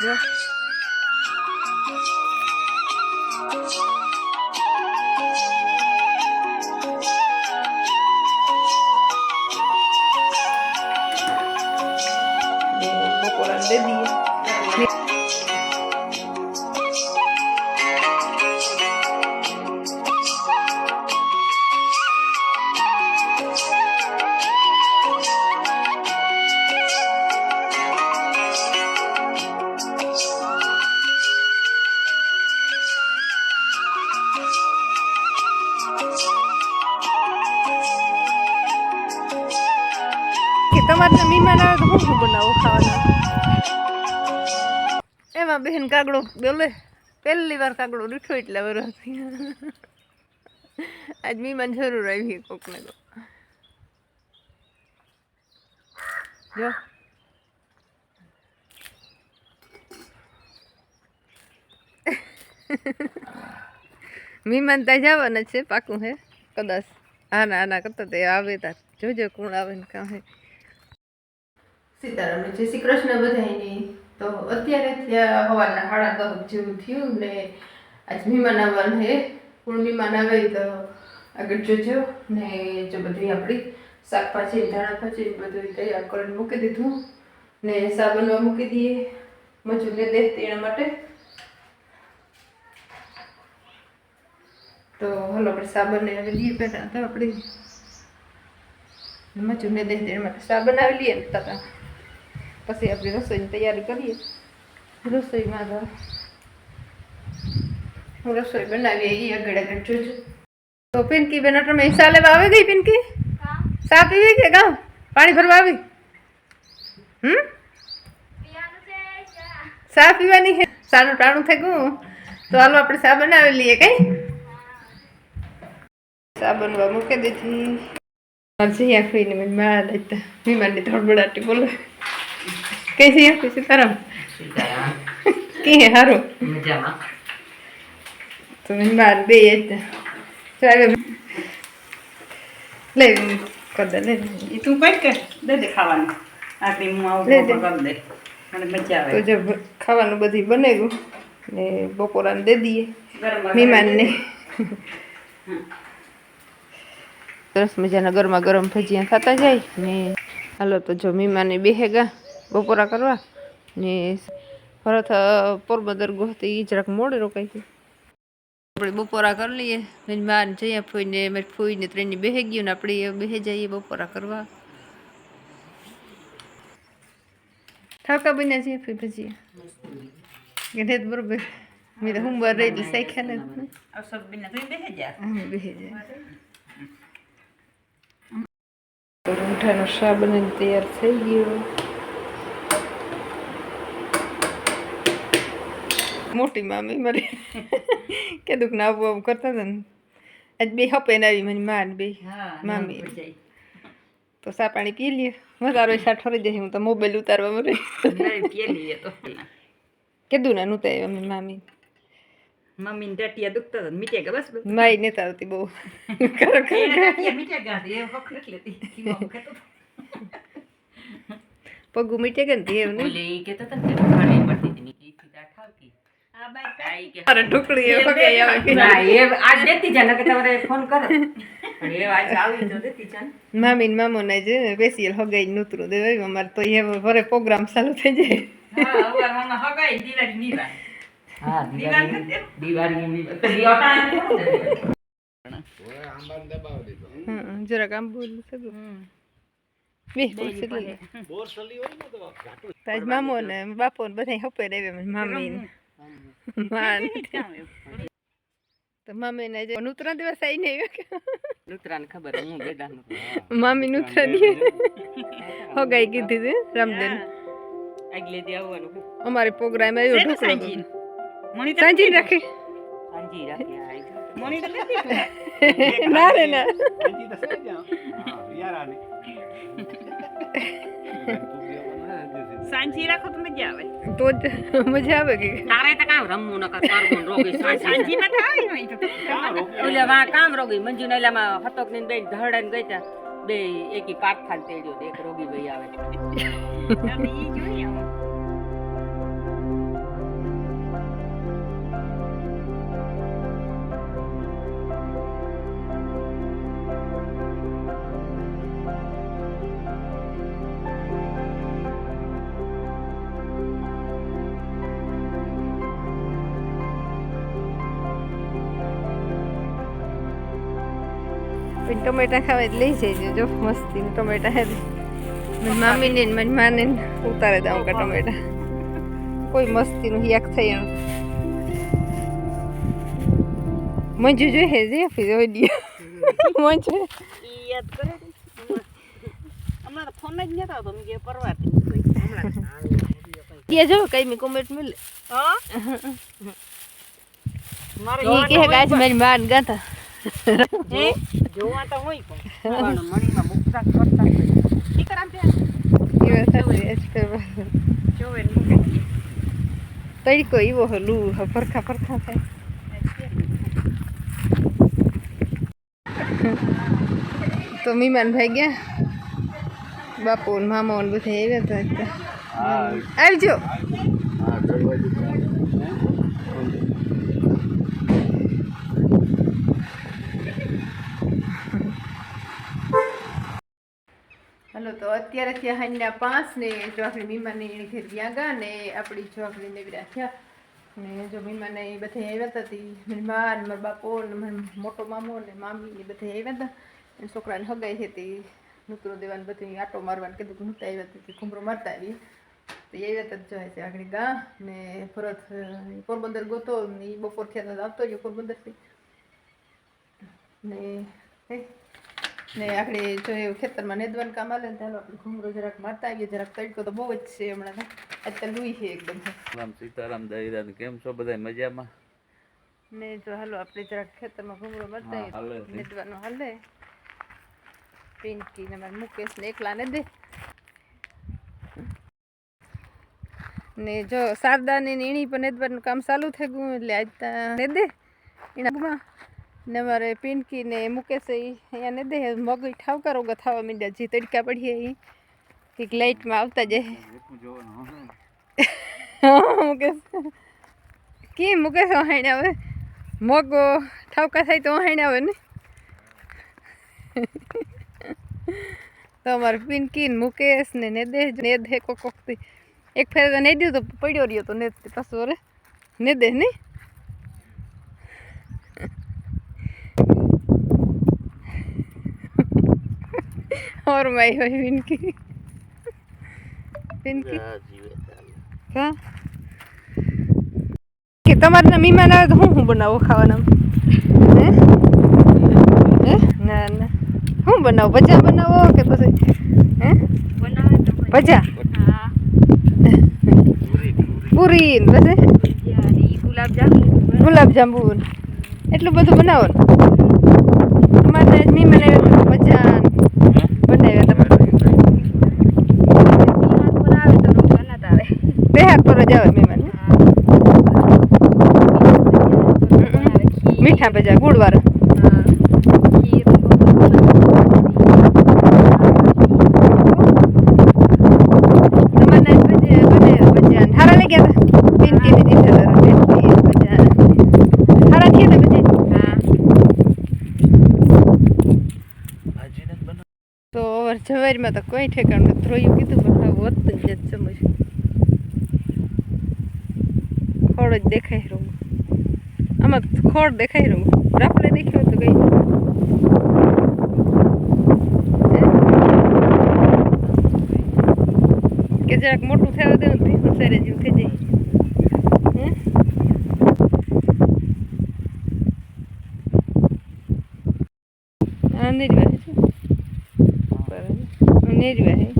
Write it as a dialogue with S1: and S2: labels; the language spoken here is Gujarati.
S1: જો તમારે મહેમાન આવે તો શું બનાવો ખાવાના? એમાં બેન કાગડો બોલે, પહેલી વાર કાગડો દીઠો એટલા વર્ષથી આજ મહેમાન જરૂર આવી કોકને તો. જો. મહેમાન ત્યાં જવાના છે પાકું હે, કદાચ આના આના કરતા તે આવે તાર. જોજો કોણ આવે ને કાં હે. સીતારામ જય શ્રી કૃષ્ણ બધાયની. તો અત્યારે ત્યાં હવાના સાડા દસ જેવું થયું ને આજ મહેમાન આવવાનું હે પૂર્ણિમાન આવે તો આગળ જોજો. ને જો બધી આપણી શાકભાજી ધાણા ભાજી બધું તૈયાર કરીને મૂકી દીધું. ને સા મૂકી દઈએ. મજૂરને દે તેના માટે. તો હલો, આપણે સાબન આવી લઈએ પહેલાં. તો આપણે મજૂરને દે તેના માટે સા બનાવી લઈએ ને, તતા. પછી આપણે રસોઈની તૈયારી કરીએ રસોઈમાં તો રસોઈ બનાવીએ એ આગળ આગળ જોજો તો પિંકી બેન તમે હિસ્સા લેવા આવી ગઈ પિંકી ચા પીવી કે ગામ પાણી ભરવા આવી હમ સા પીવાની છે સાનું ટાણું થઈ ગયું તો હાલો આપણે સા બનાવી લઈએ કઈ સા બનવા મૂકી દીધી મારે આખીને મેં મારા લેતા વિમાનની ધડબડાટી બોલે કઈ છે આખી સીતારામ કી હે હારું
S2: મજામાં
S1: તો મેં માર બે જ ચાલે લે કર દે લે
S2: એ તું કઈ કર દે દે ખાવાનું આટલી હું આવું
S1: દે દે.
S2: બપોર કરી દે મને મજા
S1: તો
S2: આવે
S1: જો ભ- ખાવાનું બધી બને ગયું ને બપોરાને દે દઈએ
S2: ગરમ ગરમ
S1: મહેમાનને સરસ મજાના ગરમા ગરમ ભજીયા થતા જાય ને હાલો તો જો મહેમાને બેહેગા બપોરા કરવા ને ભરત અ, પોરબંદર ગોહતી એ જરાક મોડે રોકાઈ ગયું. આપણે બપોરા કરી લઈએ મહેમાન જઈએ ફોઈને મારી ફોઈને ત્રણની બેહે ગયું ને આપણે બેહે જઈએ બપોરા કરવા. ઠાકા બન્યા છીએ ફી કે નહીં બરોબર. મેં તો હુંબર રહી એટલે શીખ્યા નથી
S2: આ જાય. બેહે
S1: બેહી જાય. તો રૂંઠાનો શા બનીને તૈયાર થઈ ગયો. મોટી મામી મારી. કીધું કે ના આવું આવું કરતા હતા ને. આજ બે હપે ને આવી મને માન બે
S2: હા
S1: મામી. તો સા પાણી પી લઈએ વધારો સા ઠરી જશે હું તો મોબાઈલ ઉતારવા
S2: તો.
S1: કીધું ને નહોતા આવ્યા મારી મામી.
S2: મમ્મીને ટટિયા દુખતા હતા મીઠે ગયા બસ
S1: માય નથી આવતી બહુ. પગું મીટે કે ને એવું નહીં
S2: ઈ હતા ને કે ખાડી પડતી હતી. મેં કીધું, "ઈ દાળ ઠાવકી." આ બાઈ કાંઈ કે-
S1: અરે ઢોકળી એ વગે આવે
S2: ના, એ આજ દેતી જા તમારે ફોન કરે. પણ એ આજ આવી તો દેતી જા
S1: મામી મામો ને ને સ્પેશિયલ હગાઈ નૂતરું દેવાય અમાર તો એ ભરે પ્રોગ્રામ ચાલુ થઈ જાય.
S2: હા, અવારમાં હગાઈ દિવાળી. દિવાળી તો
S1: હમ, જરાક આમ બોલું છે તાજ મામો ને બાપો ને બધા હપે દેવે મામી ને તો મામી ને જે નૂતરા દિવસ આઈ ને
S2: લુતરાને ખબર હું
S1: નૂતરા હગાઈ કીધી હતી રામદેન
S2: આગલે દી આવવાનું.
S1: અમારે પ્રોગ્રામ આવ્યો ઢોકળો
S2: સાંજી
S1: રાખી
S2: સાંજી રાખી આ આવી. મણી તો
S1: ના રે ના.
S2: સાંજી રાખો તો મજા આવે.
S1: તો જ મજા આવે કે?
S2: તારે તો કામ રમવું નકર કરવું રોગી સાંજી માં થાય હોય તો. ઓલે વા કામ રોગી મંજુ ને ઓલામાં હતોક ને બેન ધડન ગઈ તા બે એકી પારખાન તેડ્યો એક રોગી ભાઈ આવે. ઈ જોઈએ
S1: ટમેટા ખાવા જ લઈ જાય જો મસ્તી ટમેટા હે મામીને મારી માને ઉતારે દઉં કા ટમેટા. કોઈ મસ્તીનું યાક થઈ એમ. મંજુ જો હે જે ફીજો દી મંજુ.
S2: યાદ કરે હમણાં ફોન જ તો પરવા હમણાં
S1: જો કઈ મી કોમેન્ટ મિલે
S2: હા? મારે
S1: કે ગાઈસ મારી માન
S2: ગાતા જોવા તો હોય પણ મણીમાં મુકતા કરતા
S1: નીકળામ તડકો એવો હલુ ફરખા ફરખા થાય. તો મીમાન ભાઈ ગયા? બાપુ મામા બધા આવ્યા હતા આવજો. હલો, તો અત્યારે થયા હાંજના પાંચ ને જો આપણે મીમાને એને ઘેર ગયા ગયા ને આપણી જો આપણે નેવરા થયા ને જો મીમાને એ બધા આવ્યા હતા તી, મારી મા ને મારા બાપો ને મોટો મામો ને મામી ને બધા આવ્યા હતા. અને છોકરાને હગાઈ હતી નૂતરો દેવાને બધું આટો મારવાનું કીધું કે નહોતા આવ્યા હતી ઘૂમરો મારતા આવી તો એ આવ્યા હતા જો છે આગળ ગા ને પરત પોરબંદર ગોતો ને એ બપોર થયા હતા આવતો રહ્યો પોરબંદરથી. ને ને આપણે જો ખેતરમાં નેદવાનું કામ આવે ને ચાલો આપણે ઘૂમરો જરાક મારતા આવીએ. જરાક તડકો તો બહુ જ છે હમણાં અત્યારે લુઈ છે એકદમ.
S3: રામ સીતારામ દહીરામ કેમ છો બધા મજામાં?
S1: ને જો હાલો આપણે જરાક ખેતરમાં ઘૂમરો મારતા આવીએ. નેદવાનું હાલે. પિંકી ને મારે મુકેશ ને એકલા ને દે. ને જો શારદાની ને એની પણ નેદવાનું કામ ચાલુ થઈ ગયું એટલે આજ તા ને દે. એનામાં ને મારે પિંકી ને મુકેશ ઈ. અહીંયા ને દે મગ ઠાવકા રોગા થવા માંડ્યા. જે તડકા પડીએ એ કંઈક લાઇટમાં આવતા જાય. મુકેશ. કેમ મુકેશ વહાણ આવે મગ ઠાવકા થાય તો વહાણ આવે ને? તો અમારે પિંકી ને મુકેશ ને ને દે ને કોક કોકથી એક ફેર નેદ્યું તો પડ્યો રહ્યો તો ને પાછો રે ને દે નહીં और मैं हुई पिंकी पिंकी કા કે તમારે મહેમાન આવે તો હું શું બનાવો ખાવાના હે હે ના ના શું બનાવો ભજા બનાવો કે પછી હે
S2: બનાવે તો
S1: ભજા
S2: હા
S1: પૂરી ને પછી
S2: ઈ ગુલાબ જામુન
S1: ગુલાબ જાંબુ ને એટલું બધું બનાવો ને અમારે આજ મહેમાન આવ્યા તો ભજા તહેવાર પર જ આવે મહેમાન મીઠા ભજા ગુળવાળા તો જવારીમાં તો કોઈ ઠેકાણું ધ્રોયું કીધું પણ હવે વધતું જ સમજ ખોડ જ દેખાય રહું આમાં તો ખોડ દેખાય રહું રાપડે દેખ્યું તો કઈ હે? કે જરાક મોટું દેવું ને ભીખું સારે જેવું થઈ જાય. હે? નેરવા છે. નેરવા હે